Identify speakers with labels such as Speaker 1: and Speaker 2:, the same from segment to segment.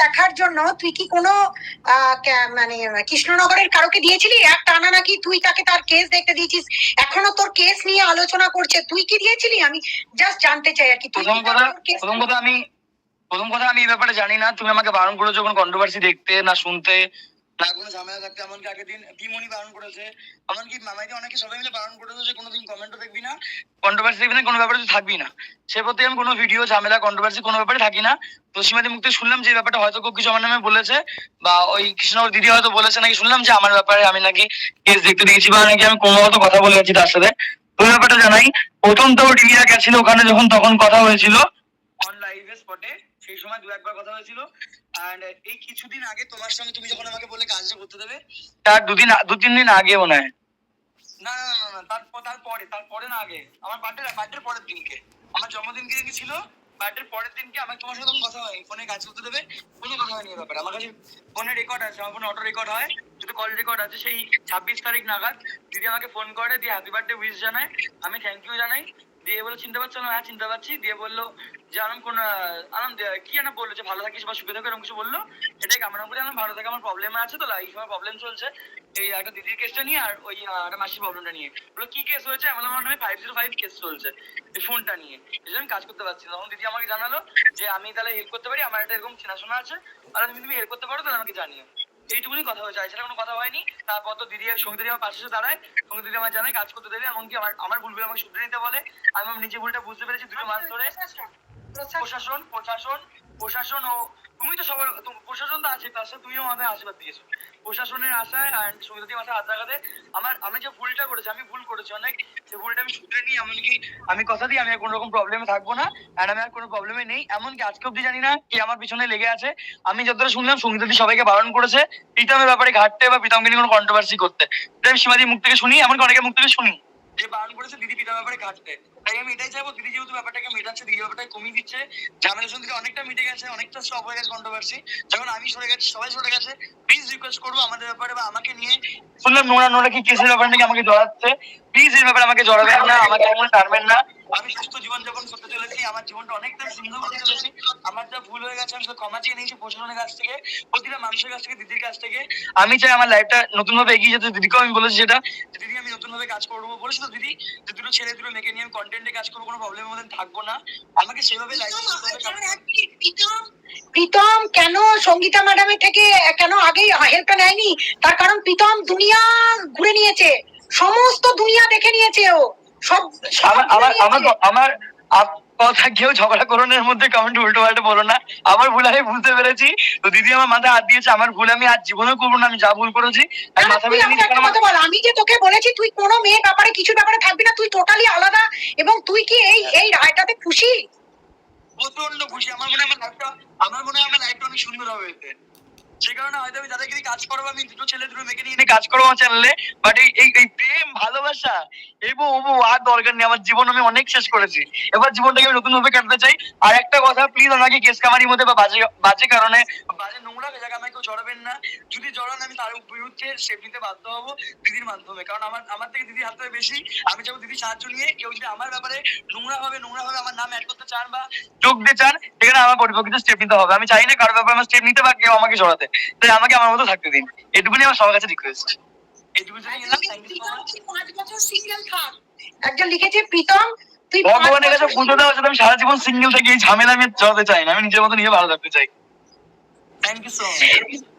Speaker 1: দেখার জন্য তুই কি কোনো মানে কৃষ্ণনগরের কারোকে দিয়েছিলি? এক টানা নাকি তুই তাকে তার কেস দেখতে দিয়েছিস? এখনও তোর কেস নিয়ে আলোচনা করছে। তুই কি দিয়েছিলি? আমি জাস্ট জানতে চাই আর কি তুই
Speaker 2: প্রথম কথা প্রথম কথা আমি প্রথম কথা আমি এই ব্যাপারে জানি না। তুমি আমাকে বারণ করেছ কোনো কন্ট্রোভার্সি দেখতে না শুনতে। না কোনো ঝামেলা থাকতে, এমনকি আগের দিন টিমনি বারণ করেছে। এমনকি মামাইকে অনেকে সবাই মিলে বারণ করেছে যে কোনোদিন কমেন্টও দেখবি না কন্ট্রোভার্সি দেখবি না, কোনো ব্যাপারে থাকবি না। সে প্রতি আমি কোনো ভিডিও ঝামেলা কন্ট্রোভার্সি কোনো ব্যাপারে থাকি না। তো সীমাদি মুক্তি শুনলাম যে ব্যাপারটা হয়তো খুব কিছু আমার নামে বলেছে, বা ওই কৃষ্ণনগর দিদি হয়তো বলেছে নাকি, শুনলাম যে আমার ব্যাপারে আমি নাকি কেস দেখতে দিয়েছি, বা নাকি আমি কোনো কথা বলে গেছি তার সাথে। ওই ব্যাপারটা জানাই। প্রথম তো টিভিরা গেছিল ওখানে যখন তখন কথা হয়েছিল। অন লাইভে স্পটে সেই সময় দু একবার কথা হয়েছিল। এন্ড এই কিছুদিন আগে তোমার সঙ্গে তুমি যখন আমাকে বলে কাজটা করতে দেবে তার দুদিন দু তিন দিন আগে মনে হয়। না না না না তারপর তারপরে তারপরে না আগে। আমার বার্থডে বার্থডের পরের দিনকে। আমার জন্মদিনকে কি ছিল বার্থডের পরের দিনকে আমার তোমার সাথে তখন কথা হয় ফোনে কাজ করতে দেবে কোনো কথা হয়নি ব্যাপারে। আমার কাছে ফোনে রেকর্ড আছে আমার ফোনে অটো রেকর্ড হয়। যদি কল রেকর্ড আছে সেই ছাব্বিশ তারিখ নাগাদ দিদি আমাকে ফোন করে দিয়ে হ্যাপি বার্থডে উইশ জানায় আমি থ্যাংক ইউ জানাই। দিয়ে বলে চিনতে পারছ না? হ্যাঁ চিনতে পারছি। দিয়ে বলল, যে আনন্দ কোন আনন্দ কি যেন বলল, যে ভালো থাকিস বা সুখে থাকো, এরকম কিছু বলল। এটাই কামনা করি আমার ভালো থাকে আমার প্রবলেম আছে তো? লাইফ আমার প্রবলেম চলছে। এই একটা দিদির কেসটা নিয়ে আর ওই একটা মাসির প্রবলেমটা নিয়ে। বলল, কি কেস হয়েছে? আমার আমার নামে ফাইভ জিরো ফাইভ কেস চলছে। এই ফোনটা নিয়ে। এই জন্য আমি কাজ করতে পারছি তখন দিদি আমাকে জানালো যে, আমি তাহলে হেল্প করতে পারি? আমার একটা এরকম চেনাশোনা আছে। আর তুমি তুমি হেল্প করতে পারো, তাহলে আমাকে জানিও। এইটুকুনি কথা হয়েছে এছাড়া কোনো কথা হয়নি। তারপর তো দিদি আর সঙ্গে দিদি আমার পাশে এসে দাঁড়ায়। সঙ্গে দিদি আমার জানায় কাজ করতে দেবে এমনকি আমার আমার ভুলগুলো আমাকে শুধরে নিতে বলে। আমি আমার নিজে ভুলটা বুঝতে পেরেছি দুটো মাস ধরে। প্রশাসন প্রশাসন। প্রশাসন ও তুমি তো সবার প্রশাসন তো আছে তার সাথে তুমিও আমাদের আশীর্বাদ দিয়েছ। প্রশাসনের আশায় আর সুবিধা মাথায় হাত লাগাতে আমার আমি যে ভুলটা করেছি, আমি ভুল করেছি অনেক। সে ভুলটা আমি শুধরে নিই, এমনকি আমি কথা দিই, আমি আর কোনো রকম প্রবলেমে থাকব না। আর আমি আর কোনো প্রবলেমে নেই। এমনকি আজকে অব্দি জানি না কি আমার পিছনে লেগে আছে। আমি যতটা শুনলাম সঙ্গীতা দি সবাইকে বারণ করেছে। প্রীতমের ব্যাপারে ঘাটতে বা প্রীতমকে নিয়ে কোনো কন্ট্রোভার্সি করতে। আমি সীমাদির মুখ থেকে শুনি, এমনকি অনেকের মুখ থেকে শুনি। যে বারণ করেছে, দিদি পিতার ব্যাপারে ঘাটতে। তাই আমি এটাই চাইব, দিদি যেহেতু ব্যাপারটাকে মেটাচ্ছে, দিদি ব্যাপারটা কমিয়ে দিচ্ছে ঝামেলা শুনতে অনেকটা মিটে গেছে, অনেকটা স্টপ হয়ে গেছে কন্ট্রোভার্সি যখন আমি সরে গেছি, সবাই সরে গেছে প্লিজ রিকোয়েস্ট করব আমাদের ব্যাপারে বা আমাকে নিয়ে। শুনলাম নোরা নোরা কি কেসের ব্যাপারে নাকি আমাকে জড়াচ্ছে? প্লিজ এই ব্যাপারে আমাকে জড়াবেন না, আমাকে এমন টানবেন না। আমি সুস্থ জীবন যাপন করতে চলেছি, আমার জীবনটা অনেকটা সিংহ করতে চলেছি। আমার যা ভুল হয়ে গেছে, আমি সেটা ক্ষমা চেয়ে নিয়েছি প্রশাসনের কাছ থেকে, প্রতিটা মানুষের কাছ থেকে, দিদির কাছ থেকে। আমি চাই আমার লাইফটা নতুন ভাবে এগিয়ে যেতে, দিদিকেও আমি বলেছি সেটা। দিদি নতুন ভাবে কাজ করব বলেছি তো দিদি যে দুটো ছেলে দুটো মেয়েকে নিয়ে আমি কন্টেন্টে কাজ করব কোনো প্রবলেমের মধ্যে থাকব না। আমাকে সেভাবে
Speaker 1: প্রীতম প্রীতম। কেন সঙ্গীতা ম্যাডামের থেকে কেন আগেই হেল্পটা নেয়নি? তার কারণ প্রীতম দুনিয়া ঘুরে নিয়েছে। সমস্ত দুনিয়া দেখে নিয়েছে ও। সব
Speaker 2: আমার আমার আমার কথা কেউ ঝগড়া করোনের মধ্যে কমেন্ট উল্টো পাল্টা বলো না। আমার ভুল আমি বুঝতে পেরেছি। তো দিদি আমার মাথায় হাত দিয়েছে আমার ভুল আমি আজ জীবনে করব না আমি যা ভুল করেছি আমি
Speaker 1: যে তোকে বলেছি তুই কোনো মেয়ে ব্যাপারে কিছু ব্যাপারে থাকবি না তুই টোটালি আলাদা এবং তুই কি এই এই রায়টাতে খুশি?
Speaker 2: প্রচণ্ড খুশি আমার মনে হয় আমার লাইফটা আমার মনে হয় আমার লাইফটা অনেক সুন্দর হবে। সে কারণে হয়তো আমি যাদেরকে নিয়ে কাজ করব, আমি দুটো ছেলে, দুটো মেয়েকে নিয়ে কাজ করব আমার চ্যানেলে বাট এই এই প্রেম, ভালোবাসা এবো ওবো আর দরকার নেই। আমার জীবন আমি অনেক শেষ করেছি। এবার জীবনটাকে আমি নতুন ভাবে কাটতে চাই। আর একটা কথা প্লিজ আমাকে কেস কামারির মধ্যে বা বাজে বাজে কারণে বাজে নোংরা জায়গা আমাকে কেউ জড়াবেন না। যদি জড়ান আমি তার বিরুদ্ধে স্টেপ নিতে বাধ্য হব দিদির মাধ্যমে। কারণ আমার আমার থেকে দিদির হাত বেশি আমি চাবো দিদির সাহায্য নিয়ে কেউ যদি আমার ব্যাপারে নোংরা ভাবে নোংরা ভাবে আমার নাম অ্যাড করতে চান বা যোগ দিতে চান সেখানে আমার পরিপক্ষিত স্টেপ নিতে হবে। আমি চাই না কারোর ব্যাপারে আমার স্টেপ নিতে বা কেউ আমাকে জড়াতে। তাই আমাকে আমার মতো থাকতে দিন। এটুকুনি আমার সবার কাছে রিকোয়েস্ট
Speaker 1: পাঁচ বছর সিঙ্গেল থাক। একজন লিখেছে প্রীতম তুই
Speaker 2: ভগবানের কাছে পুজো দেওয়া হচ্ছে আমি সারা জীবন সিঙ্গেল থেকে এই ঝামেলা আমি জড়াতে চাই না। আমি নিজের মতো নিজে ভালো থাকতে চাই। থ্যাংক ইউ সো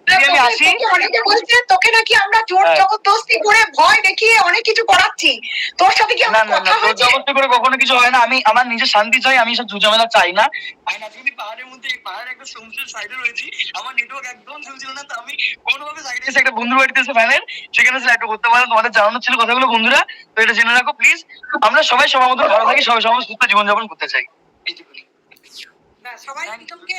Speaker 2: মাচ আমি আসি
Speaker 1: অনেকে বলছে তোকে নাকি আমরা জোর। জবরদস্তি করে ভয় দেখিয়ে অনেক কিছু করাচ্ছি। তোর সাথে কি আমার
Speaker 2: না না
Speaker 1: কথা হয়েছে?
Speaker 2: জবরদস্তি করে কখনো কিছু হয় না। আমি আমার নিজের শান্তি চাই আমি সব ঝুঝামেলা চাই না। আমি নাচুনি পাহাড়ের মধ্যে পাহাড়ের একটা সমুদ্রের সাইডে রয়েছি। আমার নেটওয়ার্ক একদম চলছিল না তো আমি কোনোভাবে সাইডে এসে একটা বন্ধুর বাড়িতে এসে ফ্যানের সেখানে করতে তোমাদের জানানো ছিল কথাগুলো বন্ধুরা। তো এটা জেনে রাখো প্লিজ আমরা সবাই সবার মতো ভালো থাকি সবাই সবার সুস্থ জীবনযাপন করতে চাই। এইটুকুনি
Speaker 1: সবাই প্রীতমকে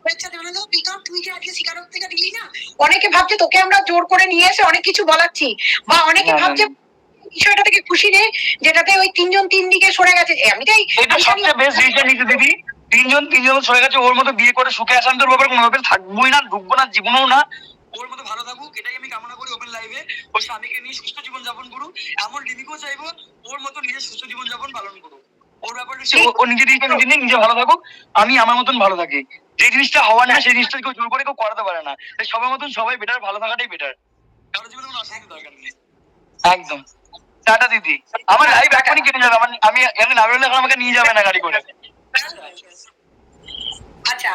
Speaker 1: শুভেচ্ছা জানালো প্রীতম তুই যে আজকে স্বীকারোক্তিটা দিলি না? অনেকে ভাবছে তোকে আমরা জোর করে নিয়ে এসে অনেক কিছু বলাচ্ছি। বা অনেকে
Speaker 2: না,
Speaker 1: ভাবছে বিষয়টা থেকে খুশি নে যেটাতে ওই তিনজন তিন দিকে সরে গেছে। আমি জানি-
Speaker 2: সবচেয়ে বেস্ট ডিসিশন নিতে দিদি তিনজন তিনজন সরে গেছে ওর মতো বিয়ে করে সুখে আসান্তর ব্যাপারে কোনো ব্যাপারে থাকবোই না ঢুকবো না জীবনেও না। ওর মতো ভালো থাকুক এটাই আমি কামনা করি ওপেন লাইভে ওর স্বামীকে নিয়ে সুস্থ জীবন যাপন করুক। এমন দিদিকেও চাইব ওর মতো নিজের সুস্থ জীবন যাপন পালন করুক। ওর ব্যাপারে ও- ও নিজে নিজে নিজে ভালো থাকুক আমি আমার মতন ভালো থাকি। যে জিনিসটা হওয়া না সেই জিনিসটা কেউ জোর করে কেউ করাতে পারে না। তাই সবার মতন সবাই বেটার ভালো থাকাটাই বেটার কারোর জীবনে কোনো অশান্তি দরকার নেই। একদম। টাটা দিদি। আমার এই ব্যাগখানি কেটে যাবে আমার আমি এখানে নামে এখন আমাকে নিয়ে যাবে না গাড়ি করে।
Speaker 1: আচ্ছা